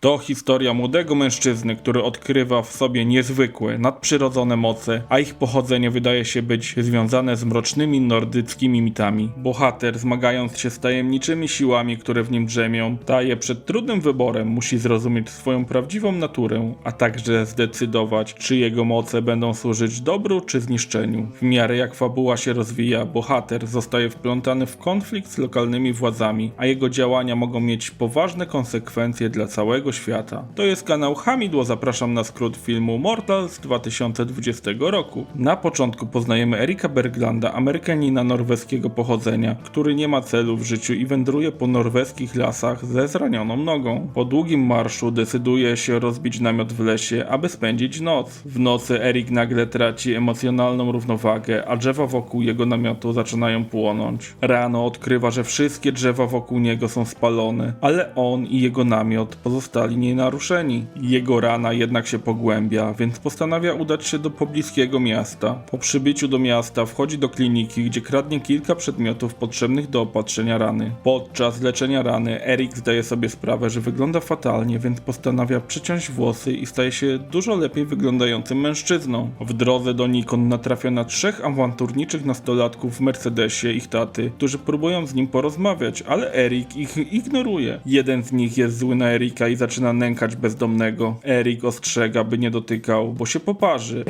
To historia młodego mężczyzny, który odkrywa w sobie niezwykłe, nadprzyrodzone moce, a ich pochodzenie wydaje się być związane z mrocznymi nordyckimi mitami. Bohater, zmagając się z tajemniczymi siłami, które w nim drzemią, staje przed trudnym wyborem, musi zrozumieć swoją prawdziwą naturę, a także zdecydować, czy jego moce będą służyć dobru czy zniszczeniu. W miarę jak fabuła się rozwija, bohater zostaje wplątany w konflikt z lokalnymi władzami, a jego działania mogą mieć poważne konsekwencje dla całego świata. To jest kanał Hamidło, zapraszam na skrót filmu Mortal z 2020 roku. Na początku poznajemy Erika Berglanda, Amerykanina norweskiego pochodzenia, który nie ma celu w życiu i wędruje po norweskich lasach ze zranioną nogą. Po długim marszu decyduje się rozbić namiot w lesie, aby spędzić noc. W nocy Erik nagle traci emocjonalną równowagę, a drzewa wokół jego namiotu zaczynają płonąć. Rano odkrywa, że wszystkie drzewa wokół niego są spalone, ale on i jego namiot pozostali nienaruszeni. Jego rana jednak się pogłębia, więc postanawia udać się do pobliskiego miasta. Po przybyciu do miasta wchodzi do kliniki, gdzie kradnie kilka przedmiotów potrzebnych do opatrzenia rany. Podczas leczenia rany Erik zdaje sobie sprawę, że wygląda fatalnie, więc postanawia przyciąć włosy i staje się dużo lepiej wyglądającym mężczyzną. W drodze do Nikon natrafia na trzech awanturniczych nastolatków w Mercedesie ich taty, którzy próbują z nim porozmawiać, ale Erik ich ignoruje. Jeden z nich jest zły na Erika i zaczyna nękać bezdomnego. Erik ostrzega, by nie dotykał, bo się poparzy.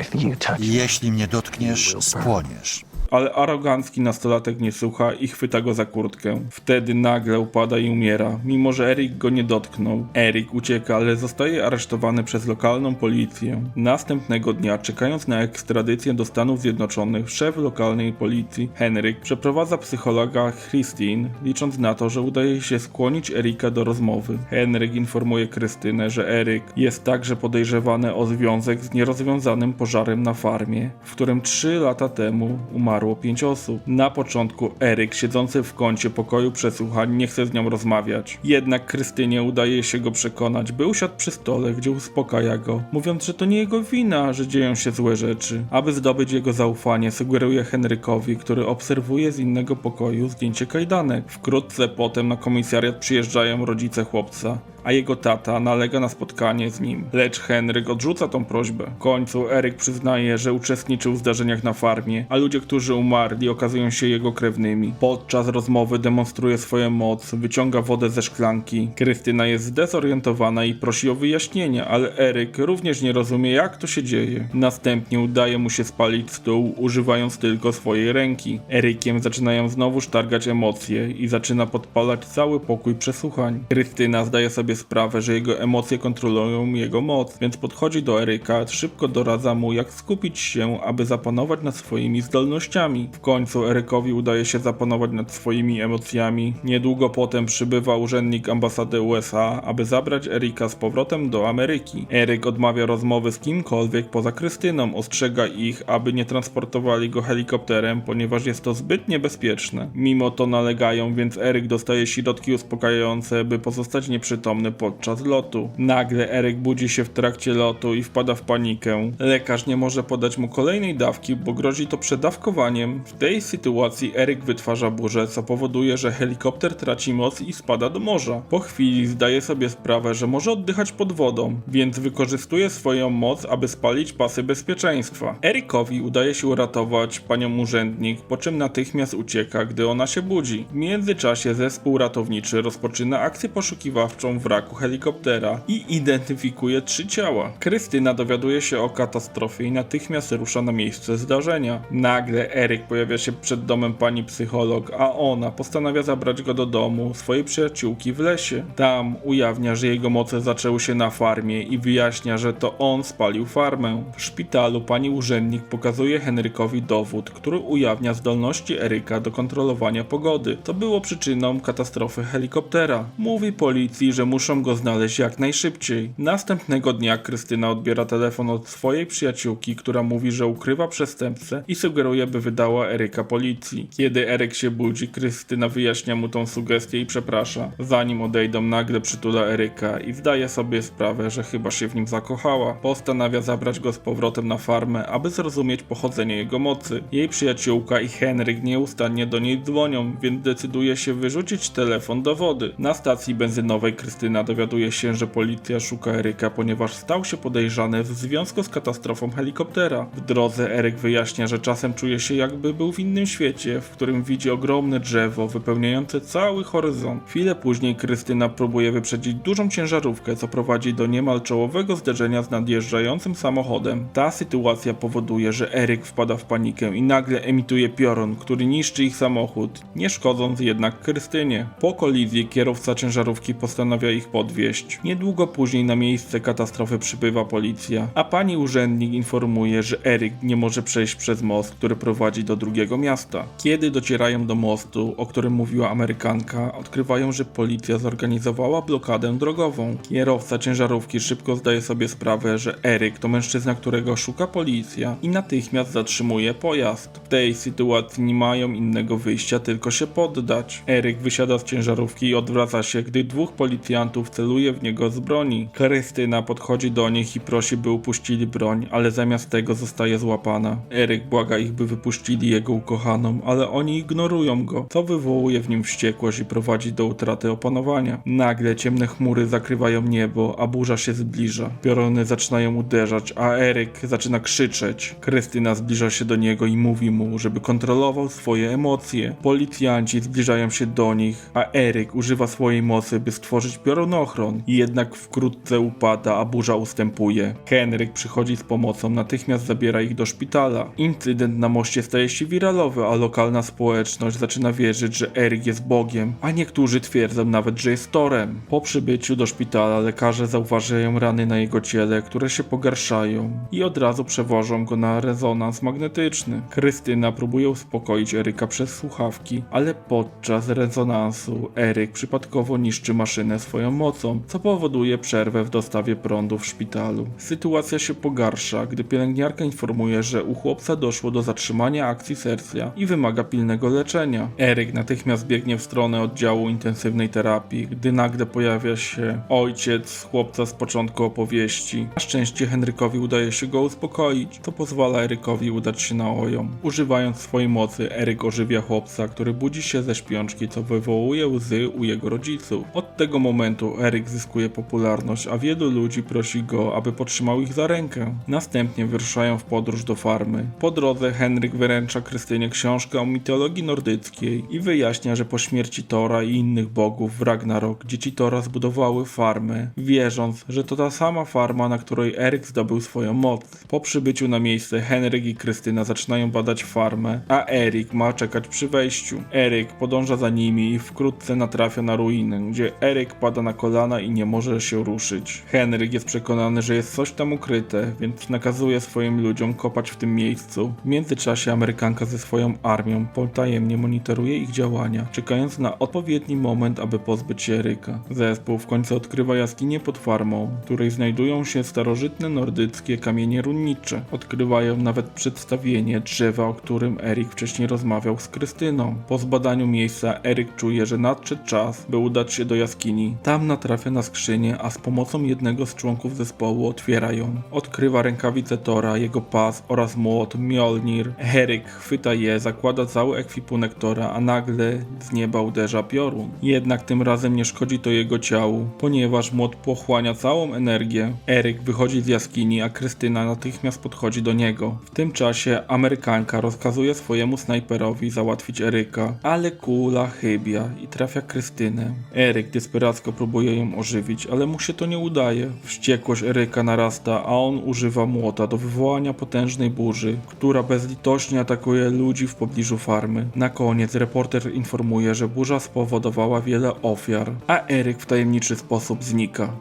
Jeśli mnie dotkniesz, spłoniesz. Ale arogancki nastolatek nie słucha i chwyta go za kurtkę. Wtedy nagle upada i umiera, mimo że Erik go nie dotknął. Erik ucieka, ale zostaje aresztowany przez lokalną policję. Następnego dnia, czekając na ekstradycję do Stanów Zjednoczonych, szef lokalnej policji, Henryk, przeprowadza psychologa Christine, licząc na to, że udaje się skłonić Erika do rozmowy. Henryk informuje Krystynę, że Eryk jest także podejrzewany o związek z nierozwiązanym pożarem na farmie, w którym 3 lata temu umarło 5 osób. Na początku Eryk, siedzący w kącie pokoju przesłuchań, nie chce z nią rozmawiać. Jednak Krystynie udaje się go przekonać, by usiadł przy stole, gdzie uspokaja go, mówiąc, że to nie jego wina, że dzieją się złe rzeczy. Aby zdobyć jego zaufanie, sugeruje Henrykowi, który obserwuje z innego pokoju zdjęcie kajdanek. Wkrótce potem na komisariat przyjeżdżają rodzice chłopca a jego tata nalega na spotkanie z nim. Lecz Henryk odrzuca tą prośbę. W końcu Eryk przyznaje, że uczestniczył w zdarzeniach na farmie, a ludzie, którzy umarli, okazują się jego krewnymi. Podczas rozmowy demonstruje swoją moc, wyciąga wodę ze szklanki. Krystyna jest zdezorientowana i prosi o wyjaśnienie, ale Eryk również nie rozumie, jak to się dzieje. Następnie udaje mu się spalić stół, używając tylko swojej ręki. Erykiem zaczynają znowu sztargać emocje i zaczyna podpalać cały pokój przesłuchań. Krystyna zdaje sobie sprawę, że jego emocje kontrolują jego moc, więc podchodzi do Eryka, szybko doradza mu, jak skupić się, aby zapanować nad swoimi zdolnościami. W końcu Erykowi udaje się zapanować nad swoimi emocjami. Niedługo potem przybywa urzędnik ambasady USA, aby zabrać Eryka z powrotem do Ameryki. Eryk odmawia rozmowy z kimkolwiek poza Krystyną, ostrzega ich, aby nie transportowali go helikopterem, ponieważ jest to zbyt niebezpieczne. Mimo to nalegają, więc Eryk dostaje środki uspokajające, by pozostać nieprzytomny podczas lotu. Nagle Eryk budzi się w trakcie lotu i wpada w panikę. Lekarz nie może podać mu kolejnej dawki, bo grozi to przedawkowaniem. W tej sytuacji Eryk wytwarza burzę, co powoduje, że helikopter traci moc i spada do morza. Po chwili zdaje sobie sprawę, że może oddychać pod wodą, więc wykorzystuje swoją moc, aby spalić pasy bezpieczeństwa. Erykowi udaje się uratować panią urzędnik, po czym natychmiast ucieka, gdy ona się budzi. W międzyczasie zespół ratowniczy rozpoczyna akcję poszukiwawczą wraku helikoptera i identyfikuje trzy ciała. Krystyna dowiaduje się o katastrofie i natychmiast rusza na miejsce zdarzenia. Nagle Eryk pojawia się przed domem pani psycholog, a ona postanawia zabrać go do domu swojej przyjaciółki w lesie. Tam ujawnia, że jego moce zaczęły się na farmie i wyjaśnia, że to on spalił farmę. W szpitalu pani urzędnik pokazuje Henrykowi dowód, który ujawnia zdolności Eryka do kontrolowania pogody. To było przyczyną katastrofy helikoptera. Mówi policji, że muszą go znaleźć jak najszybciej. Następnego dnia Krystyna odbiera telefon od swojej przyjaciółki, która mówi, że ukrywa przestępcę i sugeruje, by wydała Eryka policji. Kiedy Eryk się budzi, Krystyna wyjaśnia mu tą sugestię i przeprasza. Zanim odejdą, nagle przytula Eryka i zdaje sobie sprawę, że chyba się w nim zakochała. Postanawia zabrać go z powrotem na farmę, aby zrozumieć pochodzenie jego mocy. Jej przyjaciółka i Henryk nieustannie do niej dzwonią, więc decyduje się wyrzucić telefon do wody. Na stacji benzynowej Krystyna Krystyna dowiaduje się, że policja szuka Eryka, ponieważ stał się podejrzany w związku z katastrofą helikoptera. W drodze Eryk wyjaśnia, że czasem czuje się jakby był w innym świecie, w którym widzi ogromne drzewo wypełniające cały horyzont. Chwilę później Krystyna próbuje wyprzedzić dużą ciężarówkę, co prowadzi do niemal czołowego zderzenia z nadjeżdżającym samochodem. Ta sytuacja powoduje, że Eryk wpada w panikę i nagle emituje piorun, który niszczy ich samochód, nie szkodząc jednak Krystynie. Po kolizji kierowca ciężarówki postanawia ich podwieźć. Niedługo później na miejsce katastrofy przybywa policja, a pani urzędnik informuje, że Eryk nie może przejść przez most, który prowadzi do drugiego miasta. Kiedy docierają do mostu, o którym mówiła Amerykanka, odkrywają, że policja zorganizowała blokadę drogową. Kierowca ciężarówki szybko zdaje sobie sprawę, że Eryk to mężczyzna, którego szuka policja i natychmiast zatrzymuje pojazd. W tej sytuacji nie mają innego wyjścia, tylko się poddać. Eryk wysiada z ciężarówki i odwraca się, gdy dwóch policjantów celuje w niego z broni. Krystyna podchodzi do nich i prosi, by upuścili broń, ale zamiast tego zostaje złapana. Eryk błaga ich, by wypuścili jego ukochaną, ale oni ignorują go, co wywołuje w nim wściekłość i prowadzi do utraty opanowania. Nagle ciemne chmury zakrywają niebo, a burza się zbliża. Pioruny zaczynają uderzać, a Eryk zaczyna krzyczeć. Krystyna zbliża się do niego i mówi mu, żeby kontrolował swoje emocje. Policjanci zbliżają się do nich, a Eryk używa swojej mocy, by stworzyć piorunochron. Jednak wkrótce upada, a burza ustępuje. Henryk przychodzi z pomocą, natychmiast zabiera ich do szpitala. Incydent na moście staje się wiralowy, a lokalna społeczność zaczyna wierzyć, że Eryk jest Bogiem, a niektórzy twierdzą nawet, że jest Torem. Po przybyciu do szpitala lekarze zauważają rany na jego ciele, które się pogarszają i od razu przewożą go na rezonans magnetyczny. Krystyna próbuje uspokoić Eryka przez słuchawki, ale podczas rezonansu Eryk przypadkowo niszczy maszynę swoją mocą, co powoduje przerwę w dostawie prądu w szpitalu. Sytuacja się pogarsza, gdy pielęgniarka informuje, że u chłopca doszło do zatrzymania akcji serca i wymaga pilnego leczenia. Eryk natychmiast biegnie w stronę oddziału intensywnej terapii, gdy nagle pojawia się ojciec chłopca z początku opowieści. Na szczęście Henrykowi udaje się go uspokoić, co pozwala Erykowi udać się na ojom. Używając swojej mocy, Eryk ożywia chłopca, który budzi się ze śpiączki, co wywołuje łzy u jego rodziców. Od tego momentu Eryk zyskuje popularność, a wielu ludzi prosi go, aby potrzymał ich za rękę. Następnie wyruszają w podróż do farmy. Po drodze Henryk wyręcza Krystynie książkę o mitologii nordyckiej i wyjaśnia, że po śmierci Tora i innych bogów w Ragnarok dzieci Tora zbudowały farmę, wierząc, że to ta sama farma, na której Eryk zdobył swoją moc. Po przybyciu na miejsce Henryk i Krystyna zaczynają badać farmę, a Eryk ma czekać przy wejściu. Eryk podąża za nimi i wkrótce natrafia na ruiny, gdzie Eryk pada na kolana i nie może się ruszyć. Henryk jest przekonany, że jest coś tam ukryte, więc nakazuje swoim ludziom kopać w tym miejscu. W międzyczasie Amerykanka ze swoją armią potajemnie monitoruje ich działania, czekając na odpowiedni moment, aby pozbyć się Eryka. Zespół w końcu odkrywa jaskinię pod farmą, w której znajdują się starożytne nordyckie kamienie runnicze. Odkrywają nawet przedstawienie drzewa, o którym Eryk wcześniej rozmawiał z Krystyną. Po zbadaniu miejsca Eryk czuje, że nadszedł czas, by udać się do jaskini. Tam natrafia na skrzynię, a z pomocą jednego z członków zespołu otwiera ją. Odkrywa rękawice Tora, jego pas oraz młot Mjolnir. Eryk chwyta je, zakłada cały ekwipunek Tora, a nagle z nieba uderza piorun. Jednak tym razem nie szkodzi to jego ciału, ponieważ młot pochłania całą energię. Eryk wychodzi z jaskini, a Krystyna natychmiast podchodzi do niego. W tym czasie Amerykanka rozkazuje swojemu snajperowi załatwić Eryka, ale kula chybia i trafia Krystynę. Eryk desperacko próbuje ją ożywić, ale mu się to nie udaje. Wściekłość Eryka narasta, a on używa młota do wywołania potężnej burzy, która bezlitośnie atakuje ludzi w pobliżu farmy. Na koniec reporter informuje, że burza spowodowała wiele ofiar, a Eryk w tajemniczy sposób znika.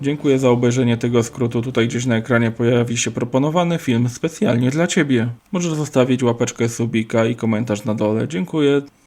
Dziękuję za obejrzenie tego skrótu. Tutaj gdzieś na ekranie pojawi się proponowany film specjalnie dla Ciebie. Możesz zostawić łapeczkę subika i komentarz na dole. Dziękuję.